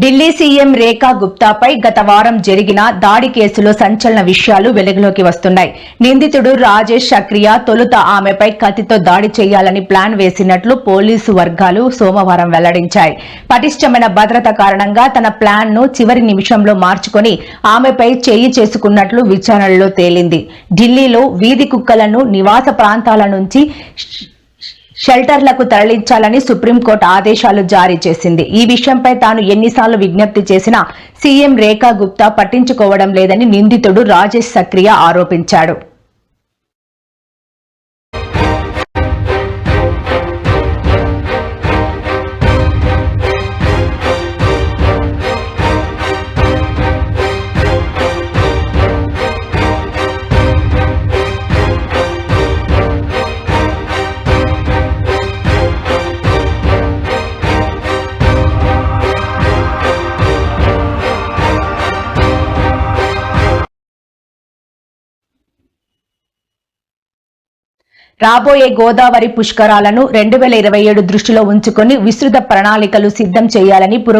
Delhi CM రేఖా గుప్తాపై గత వారం జరిగిన దాడి కేసులో సంచలన విషయాలు వెలుగులోకి వస్తున్నాయి. నిందితుడు రాజేష్ సక్రియ తొలుత ఆమెపై కత్తితో దాడి చేయాలని ప్లాన్ వేసినట్లు పోలీసు వర్గాలు సోమవారం వెల్లడించాయి. పటిష్టమైన భద్రత కారణంగా తన ప్లాన్ను చివరి నిమిషంలో మార్చుకొని ఆమెపై చేయి చేసుకున్నట్లు విచారణలో తేలింది. ఢిల్లీలో వీధి కుక్కలను నివాస ప్రాంతాల నుంచి షెల్టర్లకు తరలించాలని సుప్రీంకోర్టు ఆదేశాలు జారీ చేసింది. ఈ విషయంపై తాను ఎన్నిసార్లు విజ్ఞప్తి చేసినా సీఎం రేఖా గుప్తా పట్టించుకోవడం లేదని నిందితుడు రాజేష్ సక్రియ ఆరోపించాడు. రాబోయే గోదావరి పుష్కరాలను రెండు వేల ఇరవై ఏడు దృష్టిలో ఉంచుకొని విస్తృత ప్రణాళికలు సిద్ధం చేయాలని పుర